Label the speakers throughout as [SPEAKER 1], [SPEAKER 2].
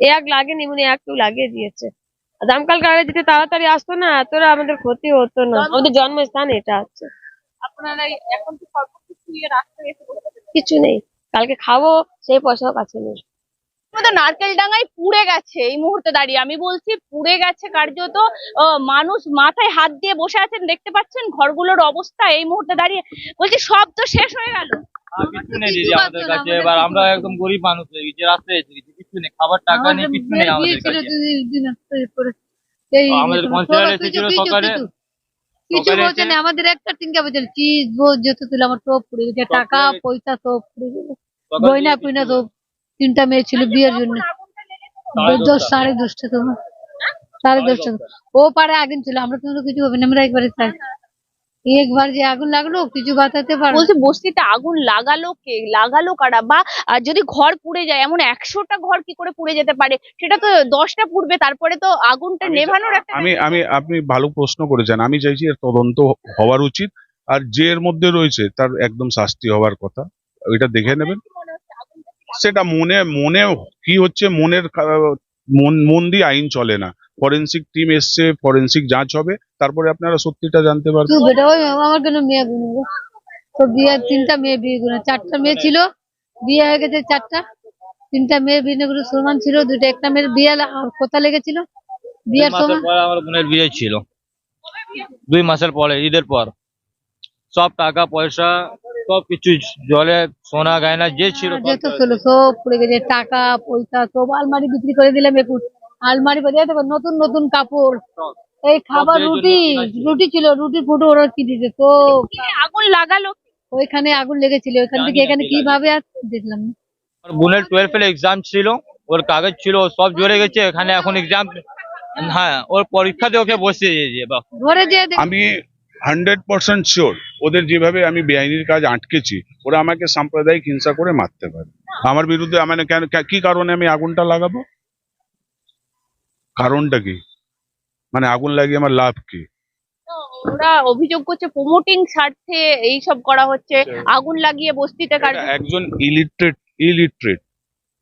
[SPEAKER 1] এক লাগেনি এক কেউ লাগিয়ে দিয়েছে। দমকল গাড়ি যদি তাড়াতাড়ি আসতো না এতটা আমাদের ক্ষতি হতো না। আমাদের জন্মস্থান এটা আছে।
[SPEAKER 2] আপনারা এখন তো সর্বকিছু
[SPEAKER 1] কিছু নেই। কালকে খাব সেই পয়সাও কাছে নেই।
[SPEAKER 2] তো নারকেল ডাঙ্গায় পুড়ে গেছে এই মুহূর্তে দাঁড়িয়ে। আমি বলছি পুড়ে গেছে কার্যত মানুষ মাথায় হাত দিয়ে বসে আছেন দেখতে পাচ্ছেন ঘরগুলোর অবস্থা এই মুহূর্তে দাঁড়িয়ে। বলছি সব তো শেষ হয়ে গেল।
[SPEAKER 3] কিছু নেই দিদি আমাদের কাছে। এবার আমরা একদম গরিব মানুষ হয়ে গেছি রাস্তায় কিছু নেই খাবার টাকা নেই কিছু নেই আমাদের কাছে। আমাদের কনসিলার এসেছিল সকালে।
[SPEAKER 4] কিছু বলছে না আমাদের একটা তিনটা বলছে চিজ বোঝ যত ছিল আমার সব পুড়ে গেছে। টাকা পয়সা সব পুড়ে গেছে।
[SPEAKER 3] সকাল
[SPEAKER 4] গয়না
[SPEAKER 3] থেকে
[SPEAKER 4] সব। তিনটা মেয়ে ছিল বিয়ের জন্য। দশ
[SPEAKER 3] দশটা।
[SPEAKER 4] সাড়ে দশটা তোমার সাড়ে দশটা। ও পারে আগুন ছিল আমরা তো কিছু হবে না আমরা একবারে চাই একবার যে আগুন লাগল কিছু বাঁচাতে পারব
[SPEAKER 2] বলছি বস্তিতে আগুন লাগালো কে? লাগালো কারা? বা যদি ঘর পুড়ে যায় এমন একশোটা ঘর কি করে পুড়ে যেতে পারে? সেটা তো দশটা পুড়বে তারপরে তো আগুনটা নেভানোর একটা
[SPEAKER 5] আমি আমি আপনি ভালো প্রশ্ন করেছেন। আমি চাইছি এর তদন্ত হওয়ার উচিত আর যে এর মধ্যে রয়েছে তার একদম শাস্তি হওয়ার কথা। ওইটা দেখে নেবেন। সেটা মনে মনে কি হচ্ছে মনের মন মন দিয়ে আইন চলে না। ফরেন্সিক টিম এসছে ফরেন্সিক যাঁচ হবে তারপরে আপনারা সত্যিটা জানতে পারবেন।
[SPEAKER 4] বেটা ওই আমার কেন মেয়ে গুনবো তো বিয়ে তিনটা মেয়ে বিয়ে গুলো চারটা মেয়ে ছিল বিয়ে হয়ে গেছে চারটা। তিনটা মেয়ে বিয়ে করে সমান ছিল দুটো একটা মেয়ের বিয়ে কোথা লেগেছিল? বিয়ের
[SPEAKER 3] মাসের
[SPEAKER 4] সময়
[SPEAKER 3] পরে আমার বোনের বিয়ে ছিল। দুই মাসের পরে ঈদের পর। সব টাকা পয়সা সব কিছু জলে সোনা গয়না যে ছিল সব
[SPEAKER 4] যত ছিল সব পড়ে গেছে টাকা পয়সা সব আলমারি বিক্রি করে দিলাম এখন আলমারি করে দেখো নতুন নতুন কাপড়। এই খাবার রুটি রুটি ছিল রুটি ফুটো ওরা কি দিতে তো
[SPEAKER 2] আগুন লাগালো।
[SPEAKER 4] ওইখানে আগুন লেগেছিল ওইখান থেকে এখানে কীভাবে আসছে দেখলাম না।
[SPEAKER 3] বোনের টুয়েলভ এর এক্সাম ছিল ওর কাগজ ছিল সব জড়ে গেছে এখানে এখন এক্সাম হ্যাঁ ওর পরীক্ষাতে ওকে বসিয়ে দিয়েছে
[SPEAKER 5] আমি হান্ড্রেড পার্সেন্ট শিওর ওদের যেভাবে আমি বেআইনির কাজ আটকেছি ওরা আমাকে সাম্প্রদায়িক হিংসা করে মারতে পারে। আমার বিরুদ্ধে মানে কেন কি কারণে আমি আগুনটা লাগাবো? কারণটা কি? মানে আগুন লাগিয়ে আমার লাভ কি?
[SPEAKER 2] ওরা অভিযোগ করছে প্রমোটিং স্বার্থে এইসব করা হচ্ছে আগুন লাগিয়ে বস্তিতে
[SPEAKER 5] একজন ইলিটারেট ইলিটারেট।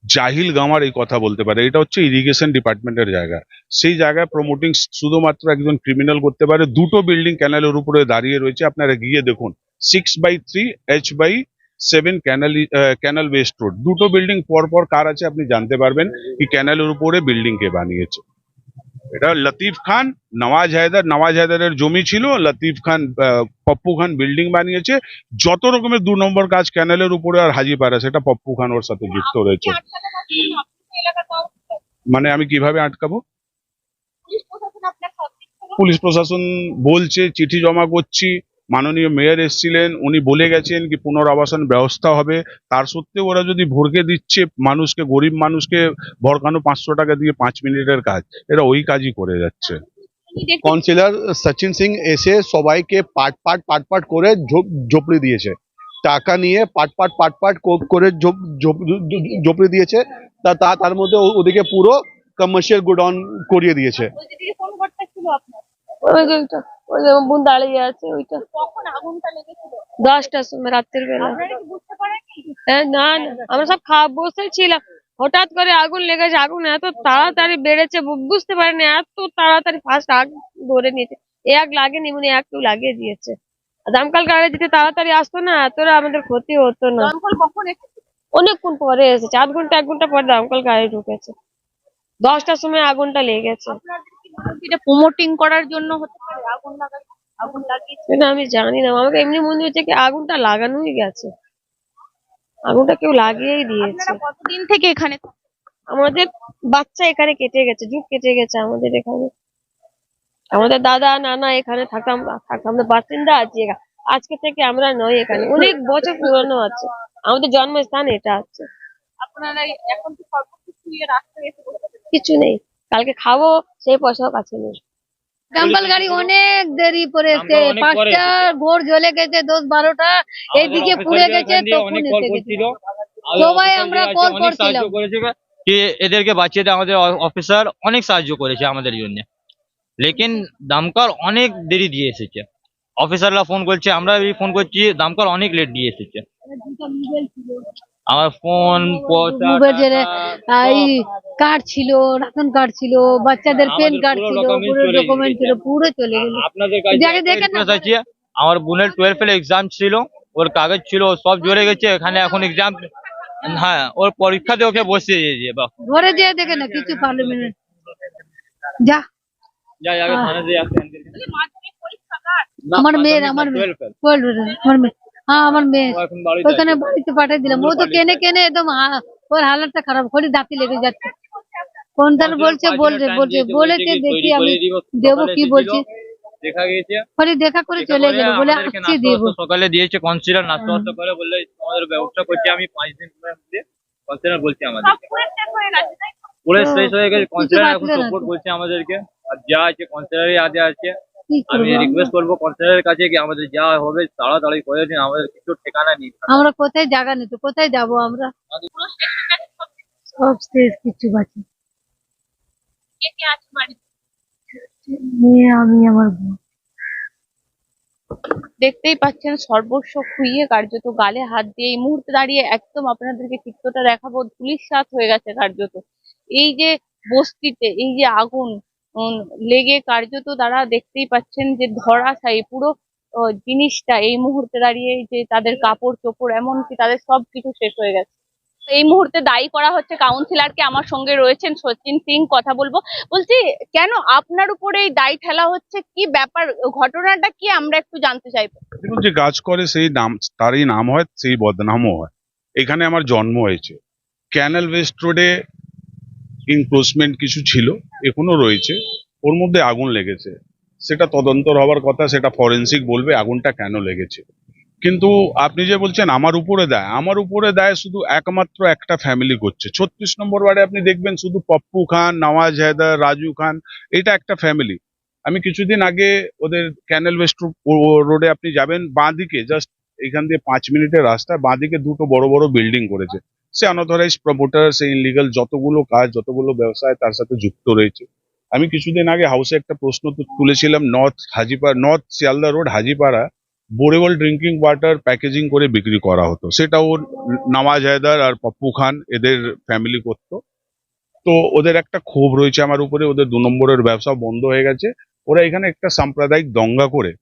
[SPEAKER 5] জাহিল গামার এই কথা বলতে পারে। এটা হচ্ছে ইরিগেশন ডিপার্টমেন্টের জায়গা। সেই জায়গায় প্রমোটিং শুধুমাত্র একজন ক্রিমিনাল করতে পারে। দুটো বিল্ডিং ক্যানেলের উপরে দাঁড়িয়ে রয়েছে। আপনারা গিয়ে দেখুন। Six by three H by seven canal canal west road দুটো বিল্ডিং পর পর কার আছে আপনি জানতে পারবেন। কি ক্যানেলের উপরে বিল্ডিং কে বানিয়েছে। এটা লতিফ খান নওয়াজ হায়দার নওয়াজ হায়দারের জমি ছিল লতিফ খান পপ্পু খান বিল্ডিং বানিয়েছে। যত রকমের দু নম্বর কাজ ক্যানেলের উপরে আর হাজিপাড়া সেটা পপ্পু খান ওর সাথে যুক্ত রয়েছে। মানে আমি কীভাবে আটকাবো? পুলিশ প্রশাসন বলছে চিঠি জমা করছি। মাননীয় মেয়র এসেছিলেন উনি বলে গেছেন কি পুনরাবাসন ব্যবস্থা হবে। তার সত্ত্বেও ওরা যদি ভরকে দিচ্ছে মানুষকে গরিব মানুষকে ভরকানো পাঁচশো টাকা দিয়ে পাঁচ মিনিটের কাজ এরা ওই কাজই করে যাচ্ছে।
[SPEAKER 6] কাউন্সিলর সচিন সিং এসে সবাইকে পাট পাট পাট পাট করে ঝোপ- ঝোপড়ি দিয়েছে। টাকা নিয়ে পাট পাট পাট পাট করে ঝোপ- ঝোপ- ঝোপড়ি দিয়েছে। তা তা- তার মধ্যে ওদিকে পুরো কমার্শিয়াল গোডাউন করিয়ে দিয়েছে।
[SPEAKER 1] ওই যে ওইটা ওই যে আমার বোন দাঁড়িয়ে আছে ওইটা।
[SPEAKER 2] কখন আগুনটা লেগেছিল?
[SPEAKER 1] দশটার সময় রাত্রের বেলা। হ্যাঁ, না না আমরা সব খাওয়া বসে ছিলাম। হঠাৎ করে আগুন লেগেছে আগুন এত তাড়াতাড়ি বেড়েছে বুঝতে পারিনি এত তাড়াতাড়ি ফার্স্ট আগ ধরে নিয়েছে। এক লাগেনি উনি একটু লাগিয়ে দিয়েছে। আর দমকল গাড়ি যদি তাড়াতাড়ি আসতো না এতটা আমাদের ক্ষতি হতো না।
[SPEAKER 2] দমকল কখন
[SPEAKER 1] অনেকক্ষণ পরে এসেছে আধ ঘণ্টা এক ঘণ্টা পরে দমকল গাড়ি ঢুকেছে। দশটার সময় আগুনটা লেগেছে।
[SPEAKER 2] এটা প্রমোটিং করার জন্য হতে পারে আগুন লাগাই আগুন লাগিয়েছে
[SPEAKER 1] সেটা আমি জানি না। আমাকে এমনি মনে হচ্ছে কি আগুনটা লাগানোই গেছে। আগুনটা কেউ লাগিয়েই দিয়েছে।
[SPEAKER 2] কতদিন থেকে এখানে
[SPEAKER 1] আমাদের বাচ্চা এখানে কেটে গেছে যুগ কেটে গেছে আমাদের এখানে। আমাদের দাদা নানা এখানে থাকতাম থাকতাম আমরা বাসিন্দা আছি আজকে থেকে আমরা নই এখানে। অনেক বছর পুরনো আছে। আমাদের জন্মস্থান এটা আছে।
[SPEAKER 2] আপনারা এখন তো সর্বকিছু এসে
[SPEAKER 1] কিছু নেই। কালকে খাব সেই পয়সাও কাছে নেই।
[SPEAKER 4] দমকল গাড়ি অনেক দেরি করে এসছে
[SPEAKER 3] আমরা অনেক পরে
[SPEAKER 4] পাঁচটা ভোর জ্বলে গেছে দশ বারোটা এইদিকে
[SPEAKER 3] আমাদের
[SPEAKER 4] পুড়ে
[SPEAKER 3] অফিসাররা
[SPEAKER 4] গেছে
[SPEAKER 3] এখান দিয়ে
[SPEAKER 4] তখন
[SPEAKER 3] অনেক
[SPEAKER 4] এসে
[SPEAKER 3] কল
[SPEAKER 4] গেছে
[SPEAKER 3] করছিল। আর
[SPEAKER 4] সবাই
[SPEAKER 3] অফিসার
[SPEAKER 4] আমরা
[SPEAKER 3] যে আছে
[SPEAKER 4] কল
[SPEAKER 3] অনেক সাহায্য
[SPEAKER 4] করছিলাম।
[SPEAKER 3] করেছে কি এদেরকে বাঁচিয়ে দেয় আমাদের অফিসার অনেক সাহায্য করেছে আমাদের জন্য। লেকিন দমকল অনেক দেরি দিয়ে এসেছে। অফিসাররা ফোন করছে আমরা এই ফোন করছি দমকল অনেক লেট দিয়ে এসেছে। আমার ফোন পয়সা
[SPEAKER 4] মোবাইল যে
[SPEAKER 3] টাকা,
[SPEAKER 4] এই
[SPEAKER 3] সব
[SPEAKER 4] কার্ড ছিল রাশন কার্ড ছিল বাচ্চাদের পেন
[SPEAKER 3] আমাদের
[SPEAKER 4] কার্ড
[SPEAKER 3] পুরো
[SPEAKER 4] ছিল
[SPEAKER 3] document
[SPEAKER 4] পুরো
[SPEAKER 3] চলে
[SPEAKER 4] ডকুমেন্ট ছিল
[SPEAKER 3] গেছে।
[SPEAKER 4] পুরো চলে গেল
[SPEAKER 3] আপনাদের কাছে
[SPEAKER 4] দেখে
[SPEAKER 3] একটা
[SPEAKER 4] দেখেন না।
[SPEAKER 3] request আছে আমার বোনের টুয়েলভ এর এক্সাম ছিল ওর কাগজ ছিল ও সব জুড়ে গেছে এখানে এখন এক্সাম হ্যাঁ ওর পরীক্ষাতে ওকে বসিয়ে দিয়েছে বাহ
[SPEAKER 4] ঘরে যেয়ে দেখে না কিছু পার্লামেন্ট যা
[SPEAKER 3] যা যাবে
[SPEAKER 4] হ্যাঁ।
[SPEAKER 3] থানা দিয়ে আসতে
[SPEAKER 2] মাধ্যমিক পরীক্ষা কার
[SPEAKER 3] না,
[SPEAKER 4] আমার মেয়ের,
[SPEAKER 3] মাধ্যমিক না,
[SPEAKER 4] আমার মেয়ে।
[SPEAKER 3] 12 এর।
[SPEAKER 4] বলবে না, আমার মেয়ে হ্যাঁ আমার মেয়ে
[SPEAKER 3] ও এখন বাড়িতে
[SPEAKER 4] ওখানে
[SPEAKER 3] আছে।
[SPEAKER 4] বাড়িতে পাঠিয়ে দিলাম ও তো কেনে কেনে একদম হা- ওর হালাতটা খারাপ খড়ি দাঁতি লেগে যাচ্ছে কোনটার বলছে
[SPEAKER 3] পাঁচ
[SPEAKER 4] বলছে বলছে বলেছে দেখি আমি
[SPEAKER 3] দেবো
[SPEAKER 4] কি বলছি।
[SPEAKER 3] দেখা
[SPEAKER 4] দেখা করে চলে গেল বলে দেবো।
[SPEAKER 3] সকালে দিয়েছে কনসিলার নাস্তা করে বললে তোমাদের ব্যবস্থা করছি আমি পাঁচ দিন মধ্যে কনসিলার বলছে আমাদের
[SPEAKER 2] পুরো শেষ হয়ে গেছে
[SPEAKER 3] গেছে কনসিলার এখন সাপোর্ট। করছে আমাদেরকে আর যা আছে কনসিলারই আগে আছে। আমি রিকোয়েস্ট করব কনসিলারের কাছে কি আমাদের যা হবে তাড়াতাড়ি করে দিন আমাদের কিছু ঠিকানা নেই।
[SPEAKER 4] আমরা কোথায় জায়গা নেই তো কোথায় যাব আমরা?
[SPEAKER 2] গেছে সব
[SPEAKER 4] শেষ কিছু বাকি।
[SPEAKER 2] কে কে আছে বাড়িতে?
[SPEAKER 4] মেয়ে আমি আমার বোন
[SPEAKER 2] দেখতেই পাচ্ছেন সর্বস্ব খুইয়ে কার্যত গালে হাত দিয়ে এই মুহূর্তে দাঁড়িয়ে একদম আপনাদেরকে চিত্রটা দেখাবো। পুলিশ সাত হয়ে গেছে কার্যত। এই যে বস্তিতে এই যে আগুন উম, লেগে কার্যত তারা দেখতেই পাচ্ছেন যে ধরাশায়ী পুরো জিনিসটা এই মুহূর্তে দাঁড়িয়ে যে তাদের কাপড় চোপড় এমনকি তাদের সবকিছু শেষ হয়ে গেছে। এই মুহূর্তে দায়ী করা হচ্ছে কাউন্সিলরকে আমার সঙ্গে রয়েছেন সচিন সিং, কথা বলব। বলছি, কেন আপনার উপরে এই দায় ঠেলা হচ্ছে? কি ব্যাপার? ঘটনাটা কি? আমরা একটু জানতে চাইব।
[SPEAKER 5] দেখুন, যে কাজ করে সেই নাম, তারই নাম হয়, সেই বদনামও হয়। এখানে আমার জন্ম হয়েছে। ক্যানেল ওয়েস্ট রোডে ইনক্রোচমেন্ট কিছু ছিল, এখনও রয়েছে। ওর মধ্যে আগুন লেগেছে। সেটা তদন্তর হওয়ার কথা, সেটা ফরেন্সিক বলবে, আগুনটা কেন লেগেছে? কিন্তু আপনি যে বলছেন আমার উপরে দেয়, আমার উপরে দেয় শুধু একমাত্র একটা ফ্যামিলি করছে। ছত্রিশ নম্বর ওয়ার্ডে আপনি দেখবেন শুধু পপ্পু খান, নওয়াজ হায়দার, রাজু খান, এটা একটা ফ্যামিলি আমি কিছুদিন আগে ওদের ক্যানেল ওয়েস্ট রোডে আপনি যাবেন, বাঁদিকে জাস্ট এখান দিয়ে পাঁচ মিনিটের রাস্তা, বাঁদিকে দুটো বড় বড় বিল্ডিং করেছে। সে আনঅথরাইজ প্রমোটার সে ইনলিগাল যতগুলো কাজ, যতগুলো ব্যবসায় তার সাথে যুক্ত রয়েছে। আমি কিছুদিন আগে হাউসে একটা প্রশ্ন তুলেছিলাম north Hajipara north Sealdah road Hajipara. Borewell drinking water packaging করে বিক্রি করা হতো। সেটা ওর নামাজ হায়দার আর পপ্পু খান এদের ফ্যামিলি করতো। তো ওদের একটা ক্ষোভ রয়েছে আমার উপরে, ওদের দু নম্বরের ব্যবসা বন্ধ হয়ে গেছে। ওরা এখানে একটা সাম্প্রদায়িক দঙ্গা করে।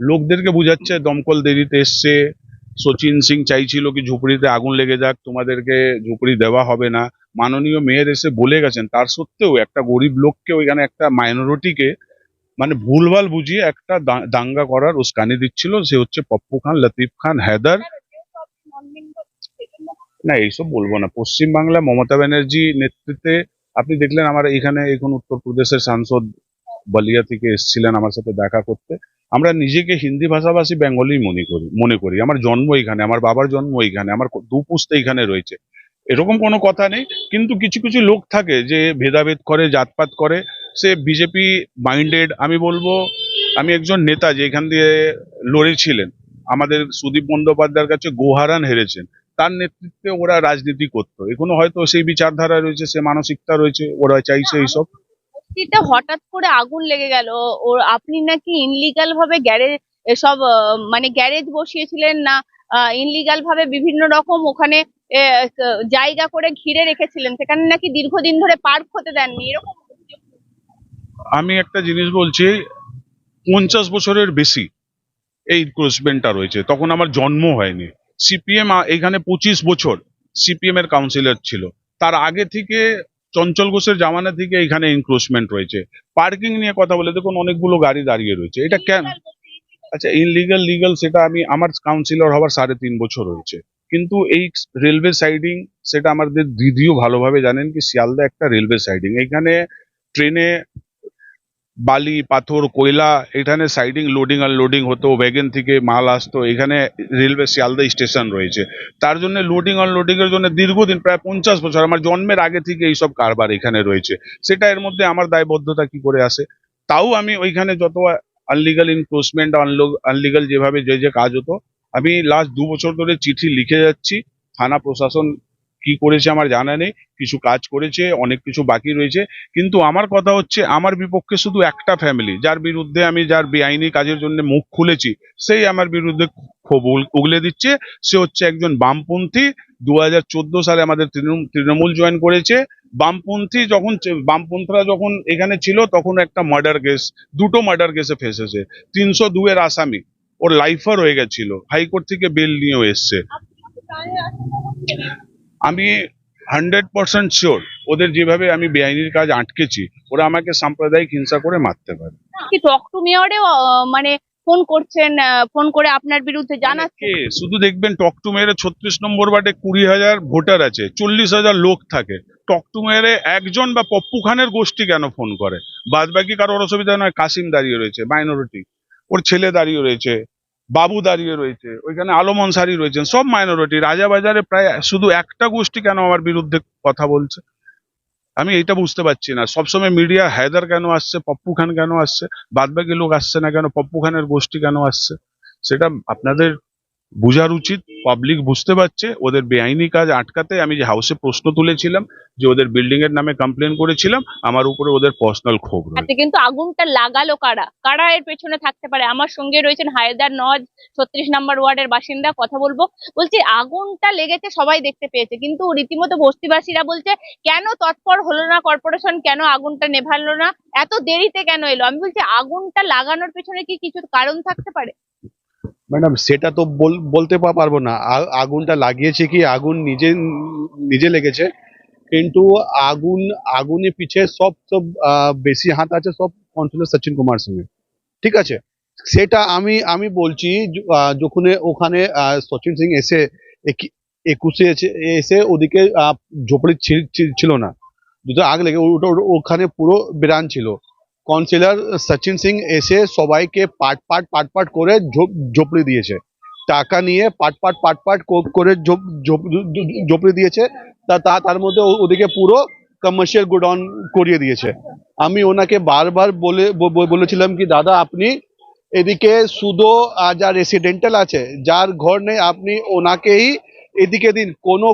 [SPEAKER 5] লোকদেরকে বুঝাচ্ছে, দমকল দেরিতে এসছে, সচিন সিং চাইছিল কি ঝুপড়িতে আগুন লেগে যাক, তোমাদেরকে ঝুপড়ি দেওয়া হবে না। মাননীয় মেয়ের এসে বলে গেছেন, তার সত্ত্বেও একটা গরিব লোককে ওইখানে একটা মাইনরিটিকে মানে ভুলভাল বুঝিয়ে একটা দাঙ্গা করার উস্কানি দিচ্ছিল। সে হচ্ছে পপ্পু খান, লতিফ খান, হায়দার। না, এইসব বলব না। পশ্চিমবাংলা মমতা ব্যানার্জি নেতৃত্বে আপনি দেখলেন আমার এখানে এখন উত্তরপ্রদেশের সাংসদ বলিয়া থেকে এসেছিলেন আমার সাথে দেখা করতে। আমরা নিজেকে হিন্দি ভাষাভাষী বেঙ্গলি মনে করি মনে করি। আমার জন্ম এখানে আমার বাবার জন্ম এখানে আমার দু পুস্তে এখানে রয়েছে। এরকম কোনো কথা নেই। কিন্তু কিছু কিছু লোক থাকে যে ভেদাভেদ করে, জাতপাত করে। সে বিজেপি মাইন্ডেড আমি বলব আমি একজন নেতা যে এখান দিয়ে লড়েছিলেন আমাদের সুদীপ বন্দ্যোপাধ্যায়ের কাছে গোহারান হেরেছেন। তার নেতৃত্বে ওরা রাজনীতি করতো। এখনও হয়তো সেই বিচারধারা রয়েছে সে মানসিকতা রয়েছে ওরা চাইছে এইসব।
[SPEAKER 2] হঠাৎ করে আগুন লেগে গেল। ও আপনি নাকি ইনলিগাল ভাবে গ্যারেজ আহ, মানে গ্যারেজ বসিয়েছিলেন না ইনলিগাল ভাবে বিভিন্ন রকম ওখানে জায়গা করে ঘিরে রেখেছিলেন। সেখানে নাকি দীর্ঘদিন ধরে পার্ক হতে দেননি। এরকম।
[SPEAKER 5] আমি একটা জিনিস বলছি, পঞ্চাশ বছরের বেশি এই ক্রসবেনটা রয়েছে। তখন আমার জন্ম হয়নি। সিপিএম এখানে পঁচিশ বছর সিপিএম এর কাউন্সিলর ছিল। তার আগে থেকে, চঞ্চল ঘোষের জামানা থেকে এখানে এনক্রোচমেন্ট রয়েছে। পার্কিং নিয়ে কথা বলে দেখুন, অনেকগুলো গাড়ি দাঁড়িয়ে রয়েছে। এটা কেন আচ্ছা ইনলিগাল লিগাল সেটা আমি, আমার কাউন্সিলর হওয়ার সাড়ে তিন বছর হয়েছে কিন্তু এই রেলওয়ে সাইডিং সেটা আমাদের দিদিও ভালোভাবে জানেন কি, শিয়ালদা একটা রেলওয়ে সাইডিং এখানে ট্রেনে বালি, পাথর, কয়লা, এখানে সাইডিং লোডিং আনলোডিং হতো ওয়াগন থেকে মাল আসতো, এখানে রেলওয়ে শিয়ালদা স্টেশন রয়েছে। তার জন্য লোডিং আনলোডিং এর জন্য দীর্ঘদিন, প্রায় পঞ্চাশ বছর, আমার জন্মের আগে থেকে এইসব কারবার এখানে রয়েছে। সেটা এর মধ্যে আমার দায়বদ্ধতা কি করে আসে? তাও আমি ওইখানে যত আনলিগাল ইনক্রোচমেন্ট আনলিগাল যেভাবে যে যে কাজ হতো, আমি লাস্ট দু বছর ধরে চিঠি লিখে যাচ্ছি, থানা প্রশাসন কি করেছে আমার জানা নেই, কিছু কাজ করেছে, অনেক কিছু বাকি রয়েছে। কিন্তু আমার কথা হচ্ছে, আমার বিপক্ষে শুধু একটা ফ্যামিলি যার বিরুদ্ধে আমি যার বেআইনি কাজের জন্য মুখ খুলেছি, সেই আমার বিরুদ্ধে উগলে দিচ্ছে। সে হচ্ছে একজন বামপন্থী দু হাজার চোদ্দ সালে আমাদের তৃণমূল জয়েন করেছে। বামপন্থী যখন বামপন্থীরা যখন এখানে ছিল, তখন একটা মার্ডার কেস দুটো মার্ডার কেসে ফেসেছে তিনশো দুয়ের আসামি, ওর লাইফার হয়ে গেছিল, হাইকোর্ট থেকে বেল নিয়েও এসছে। আমি হান্ড্রেড পার্সেন্ট শিওর ওদের যেভাবে আমি বেআইনির কাজ আটকেছি ওরা আমাকে সাম্প্রদায়িক হিংসা করে মারতে পারে।
[SPEAKER 2] কি টক টু মেয়রেও মানে ফোন করছেন ফোন করে আপনার বিরুদ্ধে জানাচ্ছেন
[SPEAKER 5] কে? শুধু দেখবেন টকটু মেয়েরে ছত্রিশ নম্বর ওয়ার্ডে কুড়ি হাজার ভোটার আছে চল্লিশ হাজার লোক থাকে। টকটু মেয়েরে একজন বা পপ্পু খানের গোষ্ঠী কেন ফোন করে? বাদ বাকি কারোর অসুবিধা নয় কাসিম দাঁড়িয়ে রয়েছে মাইনরিটি ওর ছেলে দাঁড়িয়ে রয়েছে বাবু দাঁড়িয়ে রয়েছে, ওইখানে আলম আনসারি রয়েছেন, সব মাইনরিটি রাজাবাজারে প্রায় শুধু একটা গোষ্ঠী কেন আমার বিরুদ্ধে কথা বলছে? আমি এটা বুঝতে পারছি না। সবসময় মিডিয়া হায়দার কেন আসছে, পপ্পু খান কেন আসছে, বাদবাকি লোক আসছে না কেন, পপ্পু খানের গোষ্ঠী কেন আসছে? সেটা আপনাদের বোঝার উচিত পাবলিক বুঝতে পারছে, ওদের বেআইনি কাজ আটকাতে আমি যে হাউসে প্রশ্ন তুলেছিলাম, যে ওদের বিল্ডিং এর নামে কমপ্লেন করেছিলাম, আমার উপরে ওদের পার্সোনাল ক্ষোভ রয়েছে।
[SPEAKER 2] কিন্তু আগুনটা লাগালো কারা? কারা এর পেছনে থাকতে পারে? আমার সঙ্গে রয়েছেন হায়দার নজ, ছত্রিশ নম্বর ওয়ার্ডের বাসিন্দা, কথা বলব। বলছি, আগুনটা লেগেছে সবাই দেখতে পেয়েছে, কিন্তু রীতিমতো বস্তিবাসীরা বলছে, কেন তৎপর হলো না কর্পোরেশন কেন আগুনটা নেভালো না? এত দেরিতে কেন এলো? আমি বলছি, আগুনটা লাগানোর পেছনে কি কিছু কারণ থাকতে পারে?
[SPEAKER 6] ম্যাডাম, সেটা তো বল- বলতে পারব না। আগুনটা লাগিয়েছে কি? আগুন নিজে নিজে লেগেছে। কিন্তু আগুন আগুনের পিছে সব সব বেশি হাত আছে সব কাউন্সিলর সচিন কুমার সিংয়ের। ঠিক আছে? সেটা আমি আমি বলছি যখন ওখানে সচিন সিং এসে একি- একুশে এসে- ওদিকে ঝোপড়ি ছিল- না। দুটো আগ লেগে ওটা- ওখানে পুরো বিরান ছিল। কাউন্সিলর সচিন সিং এসে সবাইকে পাট পাট পাট পাট করে ঝোপ- ঝোপড়ি দিয়েছে। টাকা নিয়ে পাট পাট পাট পাট করে ঝোপ- ঝোপ- ঝোপড়ি দিয়েছে। তা তার মধ্যে ওদিকে পুরো কমার্শিয়াল গোডাউন করিয়ে দিয়েছে। আমি ওনাকে বারবার বলে বলেছিলাম কি দাদা আপনি এদিকে আহ, যা রেসিডেন্টাল আছে যার ঘর নেই আপনি ওনাকেই এদিকে দিন। কোনো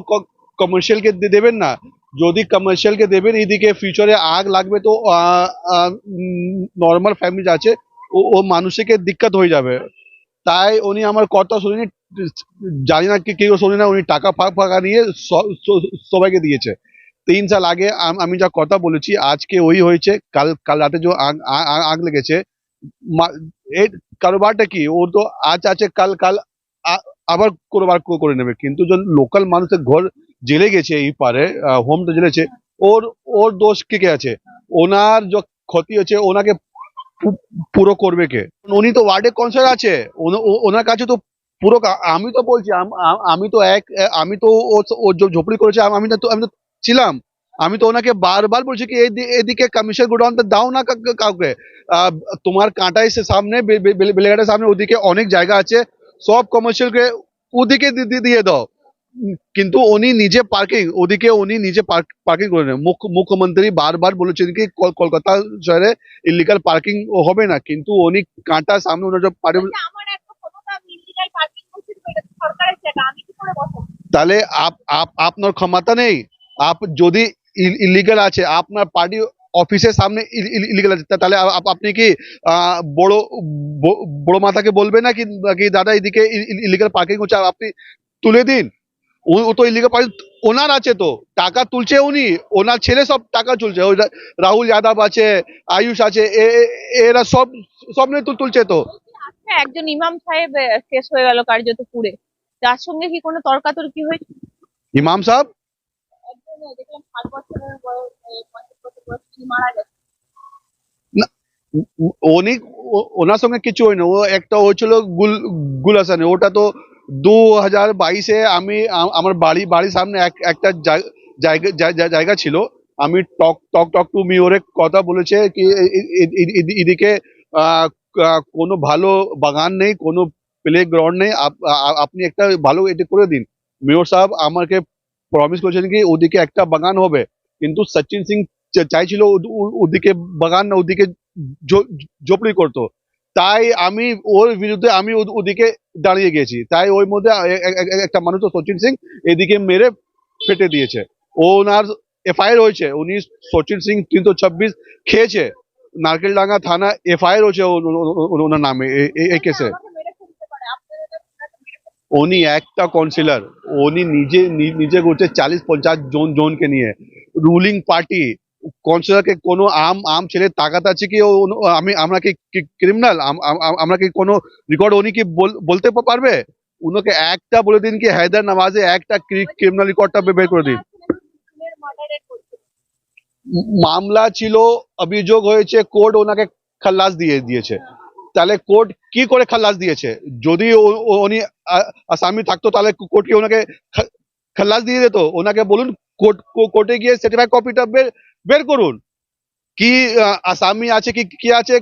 [SPEAKER 6] কমার্শিয়ালকে দেবেন না। যদি কমার্শিয়ালকে দেবেন, এদিকে ফিউচারে আগ লাগবে তো নর্মাল ফ্যামিলি আছে, ও ও মানুষকে দিক্কত হয়ে যাবে। তাই উনি আমার কথা শুনিনি, জানি না কি, কেউ শুনি না, উনি টাকা ফাঁক নিয়ে সবাইকে দিয়েছে। তিন সাল আগে আমি যা কথা বলেছি, আজকে ওই হয়েছে, কাল কাল রাতে যে আগ লেগেছে এর কারোবারটা কি, ও তো আজ আছে, কাল কাল আবার কারোবার করে নেবে। কিন্তু লোকাল মানুষের ঘর জেলে গেছে এই পারে হোমটা জেলেছে। ওর ওর দোষ কে কে আছে? ওনার যে ক্ষতি হচ্ছে, ওনাকে পুরো করবে কে? উনি তো ওয়ার্ডে কাউন্সিলর আছে। ওনার কাছে তো পুরো আমি তো বলছি, আম- তো এক আমি তো ও- ও যে ঝোপড়ি করেছে, আম- তো, আমি তো ছিলাম। আমি তো ওনাকে বারবার বলছি কি, এদি- এদিকে কমিশন গোডাউনটা দাও না কাউকে। তোমার কাঁটাই সে সামনে বেলেঘাটের সামনে, ওদিকে অনেক জায়গা আছে। সব কমার্শিয়ালকে ওদিকে দিয়ে দাও। কিন্তু উনি নিজে পার্কিং ওদিকে উনি নিজে পার্কিং করে নেন মুখ্য- মুখ্যমন্ত্রী বারবার বলেছেন কি কল- কলকাতা শহরে ইলিগাল পার্কিং হবে না কিন্তু উনি কাঁটা সামনে ওনার যে পার্টি
[SPEAKER 2] আমার একটা ক্ষমতা ইলিগাল পার্কিং করছি এটা তো সরকারের জায়গা আমি কি করে বসাবো
[SPEAKER 6] তাহলে আপ আপ আপনার ক্ষমতা নেই আপ যদি ইলিগাল আছে আপনার পার্টি অফিসের সামনে ইলিগাল আছে তা- তাহলে আপ- আপনি কি আহ, বড় ব- বড় মাথাকে বলবে না কি কি দাদা এদিকে ইলিগাল পার্কিং হচ্ছে আর আপনি তুলে দিন ও ও তো ইলিগাল পার্কিং ওনার আছে তো টাকা তুলছে উনি ওনার ছেলে সব টাকা তুলছে ওই রাহুল যাদব আছে আয়ুষ আছে এরা সব সব নিয়ে তুলছে তো।
[SPEAKER 2] একজন ইমাম সাহেব শেষ হয়ে গেল কার্যত পুড়ে। তার সঙ্গে কি কোনো তর্কাতর্কি হয়েছে?
[SPEAKER 6] ইমাম সাহেব? উনি ওনার সঙ্গে কিছু হয়নি ও একটা হয়েছিল গুল গুলাসানে ওটা তো দু হাজার বাইশে আমি আমার বাড়ি, বাড়ির সামনে এক, একটা জায়- জায়গা জায়- জায়- জায়গা ছিল। আমি টক টক টক টু মিওরে কথা বলেছে কি এদিকে কোনো ভালো বাগান নেই, কোনো প্লে গ্রাউন্ড নেই আপনি একটা ভালো এটা করে দিন। মেয়র সাহেব আমাকে প্রমিস করেছেন কি, ওদিকে একটা বাগান হবে। কিন্তু সচিন সিং চাইছিল ওদিকে বাগান না, ওদিকে ঝোপড়ি করতো। তাই আমি ওর বিরুদ্ধে আমি ওদিকে দাঁড়িয়ে গেছি। তাই ওই মধ্যে একটা মানুষ তো সচিন সিং এদিকে মেরে ফেটে দিয়েছে। ওনার এফআইআর হয়েছে। উনি সচিন সিং তিনশো ছাব্বিশ খেয়েছে। নারকেলডাঙ্গা থানা এফআইআর হয়েছে ওনার নামে এই কেসে। উনি একটা কাউন্সিলর উনি নিজে নিজে করছে চালিশ পঞ্চাশ জন জনকে নিয়ে। রুলিং পার্টি কাউন্সিলরকে কোনো আম আম ছেলে তাকাত আছে কি? আমি, আমরা কি ক্রিমিনাল আমরা কি কোনো রেকর্ড উনি কি বল- বলতে পারবে? উনাকে একটা বলে দিন কি হায়দার নামাজে একটা ক্রিমিনাল রেকর্ডটা বের করে দিন। মামলা ছিল, অভিযোগ হয়েছে, কোর্ট ওনাকে খালাস দিয়ে দিয়েছে। তাহলে কোর্ট কি করে খালাস দিয়েছে? যদি উনি আসামি থাকতো, তাহলে কোর্ট কি ওনাকে খা- খালাস দিয়ে দিত ওনাকে বলুন কোর্ট কোর্টে গিয়ে সার্টিফাইড কপিটা বের বের করুন। কি আসামি আছে কি কি আছে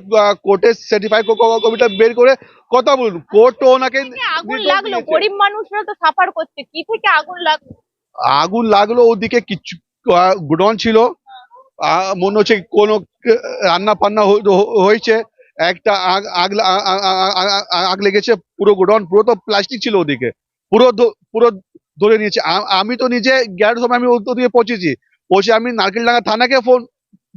[SPEAKER 6] কোর্টে সার্টিফাইড কপিটা বের করে কথা বলুন। কোর্ট তো ওনাকে
[SPEAKER 2] আগুন লাগল। গরিব মানুষরা তো সাফার করছে। কি থেকে আগুন লাগল
[SPEAKER 6] আগুন লাগল ওদিকে কিছু গুডন ছিল। মনে হচ্ছে কোনো রান্না হ- হয়েছে। একটা আগ আগ আগ লেগেছে পুরো গোডাউন। পুরো তো প্লাস্টিক ছিল ওদিকে। পুরো পুরো ধরে নিয়েছে। আমি তো নিজে গ্যারের সময় আমি ও- ওদিকে পৌঁছেছি। পৌঁছে আমি নারকেলডাঙ্গা থানাকে ফোন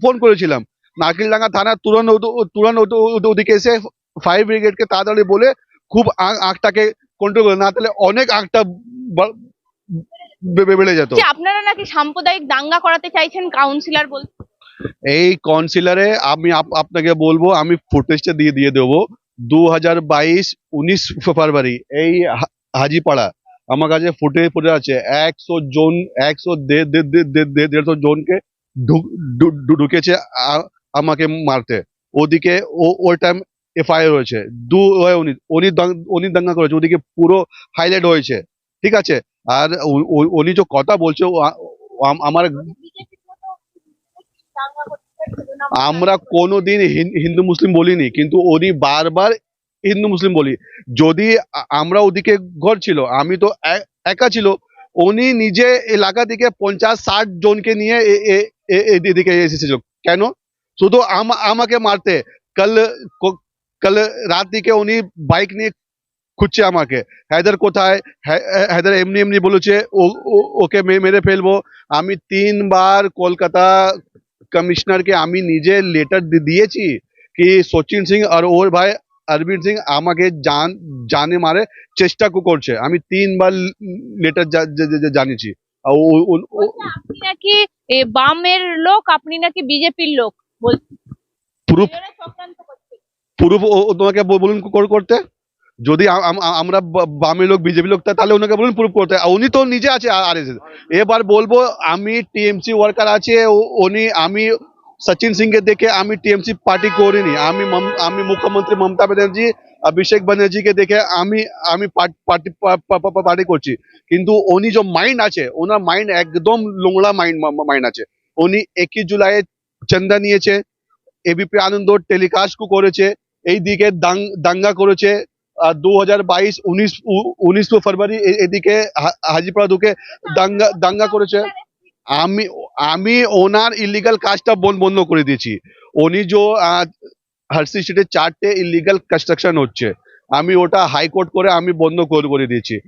[SPEAKER 6] ফোন করেছিলাম। নারকেলডাঙ্গা থানা তুরন্ত তুরন্ত ওদ- ওদ- ওদিকে এসে ফায়ার ব্রিগেডকে তাড়াতাড়ি বলে খুব আগটাকে কন্ট্রোল করে না তাহলে অনেক আঁকটা বেড়ে যেত।
[SPEAKER 2] আপনারা নাকি সাম্প্রদায়িক দাঙ্গা করাতে চাইছেন কাউন্সিলর বল
[SPEAKER 6] এই কাউন্সিলরে আমি আপ- আপনাকে বলব আমি ফুটেজটা দিয়ে দিয়ে দেবো। দু হাজার বাইশ উনিশ ফেব্রুয়ারি এই হাজিপাড়া। আমার কাছে ফুটে ফুটে আছে। একশো জন, একশো দেড় দেড় দেড় দেড় দেড়, দেড়শো জনকে ঢুকেছে আমাকে মারতে। ওদিকে ও, ওই টাইম এফআইআর হয়েছে দু, ওই উনি দাঙ্গা করেছে। ওদিকে পুরো হাইলাইট হয়েছে। ঠিক আছে? আর উনি যে কথা বলছে আমার আমরা কোনোদিন হিন- হিন্দু, মুসলিম বলিনি। কিন্তু উনি বারবার হিন্দু মুসলিম বলি। যদি আমরা ওদিকে ঘর ছিল, আমি তো একা ছিল, উনি নিজে এলাকা থেকে পঞ্চাশ, ষাট জনকে নিয়ে এদিকে এসেছিল। কেন? শুধু আম- আমাকে মারতে। কাল কাল রাত দিকে উনি বাইক নিয়ে খুঁজছে আমাকে। হায়দার কোথায়? হ্যাঁ- হায়দার এমনি এমনি বলেছে ওকে মেরে ফেলব। আমি তিনবার কলকাতা কমিশনারকে আমি নিজে লেটার দিয়েছি, কি সচিন সিং আর ওর ভাই অরবিন্দ সিং আমাকে জান জানে মারে চেষ্টা করছে। আমি তিনবার লেটার জানিয়েছি। ও- ও- ও-
[SPEAKER 2] আপনি নাকি বামের লোক আপনি নাকি বিজেপির লোক?
[SPEAKER 6] প্রুফ প্রুফ তোমাকে বলুন কর- করতে? যদি আমরা বা- বামের লোক বিজেপি লোক তাহলে ওনাকে বলুন প্রুফ করতে। উনি তো নিজে আছে আর এবার বলব আমি টিএমসি ওয়ার্কার আছে ও- উনি আমি সচিন সিং কে দেখে আমি টিএমসি পার্টি করিনি। আমি মম- আমি মুখ্যমন্ত্রী মমতা ব্যানার্জি, অভিষেক ব্যানার্জিকে দেখে আমি আমি পার্টি পার্টি করছি। কিন্তু উনি যে মাইন্ড আছে, ওনার মাইন্ড একদম লোংড়া মাইন্ড মাইন্ড আছে। উনি একই জুলাই চান্দা নিয়েছে এবিপি আনন্দ টেলিকাস্ট করেছে, এই দিকে দাং- দাঙ্গা করেছে দু হাজার বাইশ, উনিশ উনিশ ফেব্রুয়ারি এদিকে হাজিপাড়া দুকে দাঙ্গা দাঙ্গা করেছে। আমি আমি ওনার ইলিগাল কাজটা বন- বন্ধ করে দিয়েছি। উনি যে হার্সি স্ট্রিটে চারটে ইলিগাল কনস্ট্রাকশন হচ্ছে। আমি ওটা হাইকোর্ট করে আমি বন্ধ করে দিয়েছি।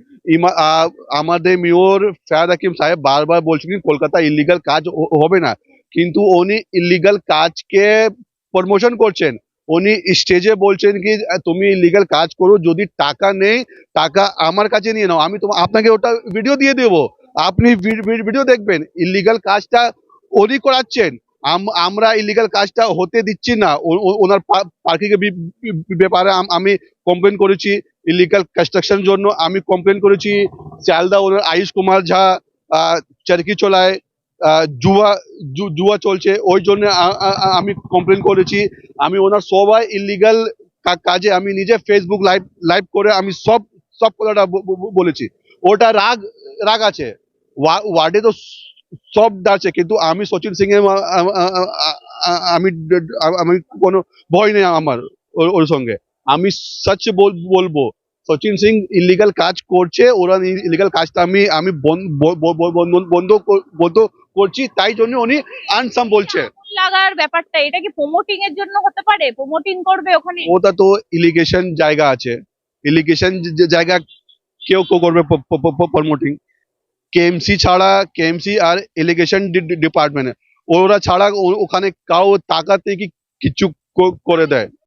[SPEAKER 6] আমাদের মেয়র ফয়াদ হাকিম সাহেব বারবার বলছেন কলকাতা ইলিগাল কাজ হবে না। কিন্তু উনি ইলিগাল কাজকে প্রমোশন করছেন। উনি স্টেজে বলছেন কি তুমি ইলিগাল কাজ করো, যদি টাকা নেই, টাকা আমার কাছে নিয়ে নাও। আমি তোমার আপনাকে ওটা ভিডিও দিয়ে দেবো। আপনি ভিডিও দেখবেন ইলিগাল কাজটা ওরই করাচ্ছেন। আম- আমরা ইলিগাল কাজটা হতে দিচ্ছি না। ওনার পার্কিং ব্যাপারে আমি কমপ্লেন করেছি ইলিগাল কনস্ট্রাকশন জন্য। আমি কমপ্লেন করেছি শিয়ালদা ওনার আয়ুষ কুমার ঝা চারকি চলায় জুয়া জুয়া চলছে। ওই জন্য আমি কমপ্লেন করেছি। আমি ওনার সবাই ইলিগাল কাজে আমি নিজে ফেসবুক লাইভ লাইভ করে আমি সব সব কথাটা বলেছি। ওটা রাগ রাগ আছে। ওয়ার্ডে তো সব আছে কিন্তু আমি সচিন সিং এর আমি আমি কোনো ভয় নেই আমার ওর সঙ্গে। আমি সচ বলব সচিন সিং ইলিগাল কাজ করছে ওরা ইলিগাল কাজটা আমি আমি বন্ধ বন্ধ করছি তাই জন্য উনি আনসাম বলছে।
[SPEAKER 2] লাগার ব্যাপারটা এটা কি প্রমোটিং এর জন্য হতে পারে? প্রমোটিং করবে ওখানে?
[SPEAKER 6] ওটা তো ইলিগেশন জায়গা আছে। ইলিগেশন জায়গা কেউ কেউ করবে প্রমোটিং কেএমসি ছাড়া কেএমসি আর এলিগেশন ডিপার্টমেন্ট ওরা ছাড়া ওখানে কাউ তাকাতে কি কিছু করে দেয়।